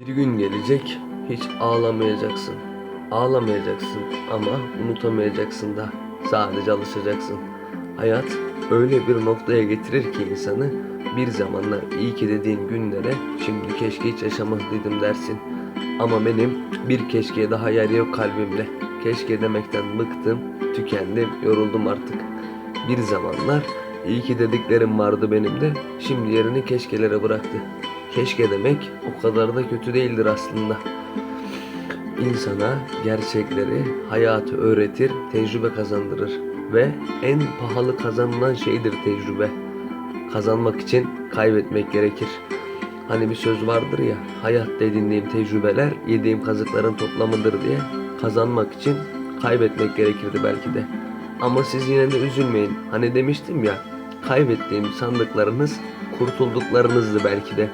Bir gün gelecek hiç ağlamayacaksın. Ağlamayacaksın ama unutamayacaksın da. Sadece alışacaksın. Hayat öyle bir noktaya getirir ki insanı bir zamanlar iyi ki dediğin günlere şimdi keşke hiç yaşamazdaydım dersin. Ama benim bir keşkeye daha yer yok kalbimde. Keşke demekten bıktım, tükendim, yoruldum artık. Bir zamanlar iyi ki dediklerim vardı benim de şimdi yerini keşkelere bıraktı. Keşke demek o kadar da kötü değildir aslında. İnsana gerçekleri, hayatı öğretir, tecrübe kazandırır. Ve en pahalı kazanılan şeydir tecrübe. Kazanmak için kaybetmek gerekir. Hani bir söz vardır ya, hayatta edindiğim tecrübeler yediğim kazıkların toplamıdır diye. Kazanmak için kaybetmek gerekirdi belki de. Ama siz yine de üzülmeyin. Hani demiştim ya, kaybettiğim sandıklarınız kurtulduklarınızdı belki de.